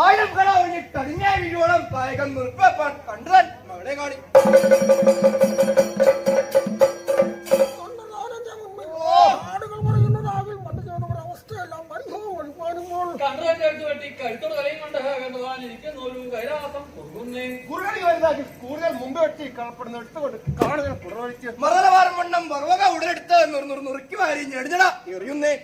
ആയിരം കട ഒഴിഞ്ഞിട്ട് അടിഞ്ഞ വീഴോളം പായകം നിർപ്പാൻ കണ്ടാൻ മകളെ കാണി പത്രമണിയും കാണി കാണപ്പെടുന്ന എടുത്തുകൊണ്ട് കാണുക പുറവഴിച്ച് മറലവാരം വണ്ണം വറവക ഉടലെടുത്ത് നുറു നുറു നുറുക്കി വാരി ഞെടുഞ്ഞട എറിയുന്നേ.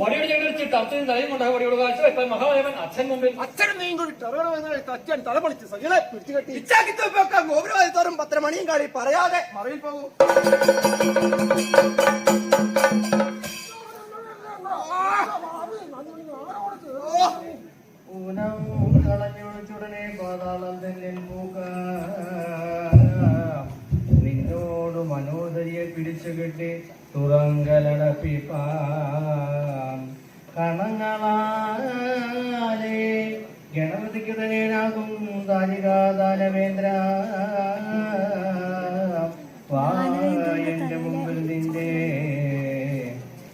വടിയോട് ചെടിച്ച് തത്തയും തലയും പറയാതെ. വടിയോട് കാഴ്ച തുറങ്കലടപ്പിപ്പാം കണങ്ങളാലേ ഗണപതിക്ക് തന്നെയാകും ദാരികാദാനവേന്ദ്ര വാ എന്റെ മുമ്പിൽ നിന്റെ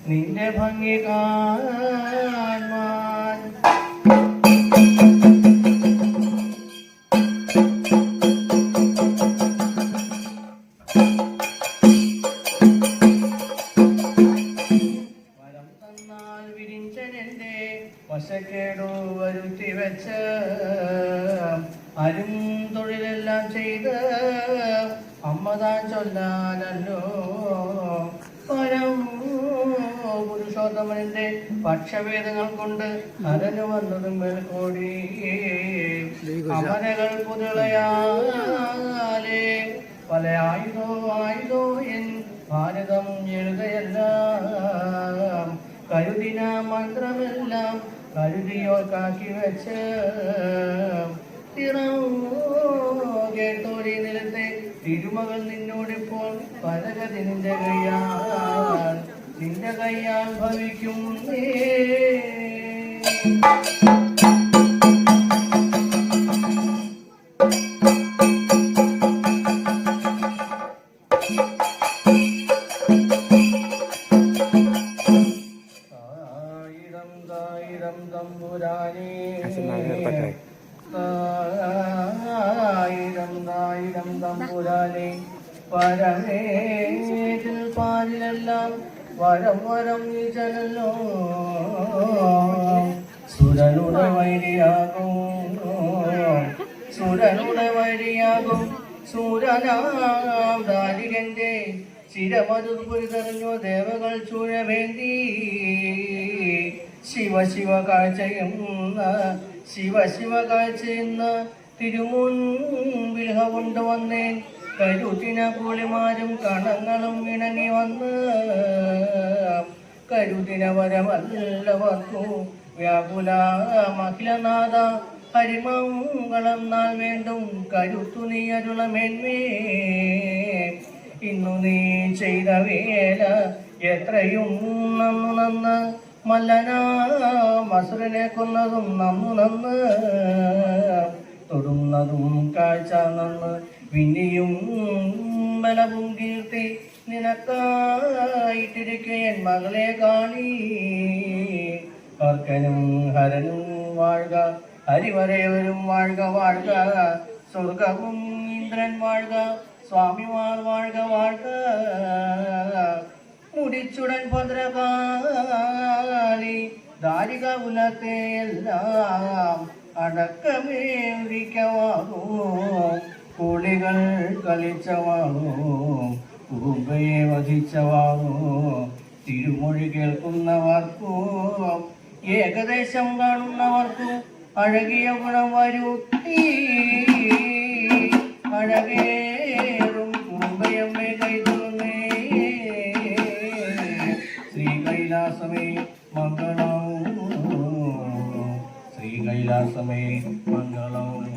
നിന്റെ ഭംഗി കാണാൻ പുരുഷോത്തമന്റെ പക്ഷഭേദങ്ങൾ കൊണ്ട് അരനു വന്നതും മേൽക്കോടി അമരകൾ പുതിളയാലേ പല ആയുധോ ആയുധോ എൻ ഭാരതം എഴുതയെല്ലാം. കരുതിന മന്ത്രമെല്ലാം കരുതിയോർ കാക്കി വെച്ച് കേട്ടോരി നിലത്തെ തിരുമകൾ നിന്നോടിപ്പോൾ പരകതി നിന്റെ കയ്യാൽ. നിന്റെ കയ്യാൽ ഭവിക്കും സുരനുടെ വഴിയാകും സൂരനാം ദാരികന്റെ ചിരമതുപുരി തെരഞ്ഞു ദേവകൾ ചൂഴവേണ്ടി. ശിവ ശിവ കാഴ്ചയുന്ന ശിവ ശിവ കാഴ്ചയെന്ന തിരുമുൻപിൽ കൊണ്ടുവന്നേൻ കരുത്തിന പുളിമാരും കണങ്ങളും ഇണങ്ങി വന്ന്. കരുതിന വരമല്ലവർക്കു വ്യാകുല മഹിളനാഥ ഹരിമംഗളം നാൾ വേണ്ടും കരുത്തു നീ അരുളമെന്മേ. ഇന്നു നീ ചെയ്ത വേല എത്രയും നന്നു നന്ന്. മല്ലന മസുരനെ കൊന്നതും നന്നു നന്ന്. തൊടുന്നതും കാഴ്ച നന്ന്. പിന്നെയും ബലവും കീർത്തി നിനക്കായിട്ടിരിക്കുകൻ മകളെ കാണി. ഹരനും വാഴ്ക ഹരിവരയവരും വാഴ്ക വാഴ്ക. സ്വർഗവും ഇന്ദ്രൻ വാഴ്ക സ്വാമിമാർ വാഴ്ക വാഴ്ക. മുടിച്ചുടൻ ഭദ്രകാലി ദാരിക കുലത്തെ എല്ലാം അടക്കമേ കോളികൾ കുളികൾ കളിച്ചവാകൂ കുടുംബയെ വധിച്ചവാകൂ തിരുമൊഴി കേൾക്കുന്നവർക്കും ഏകദേശം കാണുന്നവർക്കു അഴകിയ ഗുണം വരൂ അഴകേറും കുറുമ്പയമ്മേ കൈതൊന്നേ ശ്രീ കൈലാസമേ മംഗളം ശ്രീ കൈലാസമേ മംഗളവും.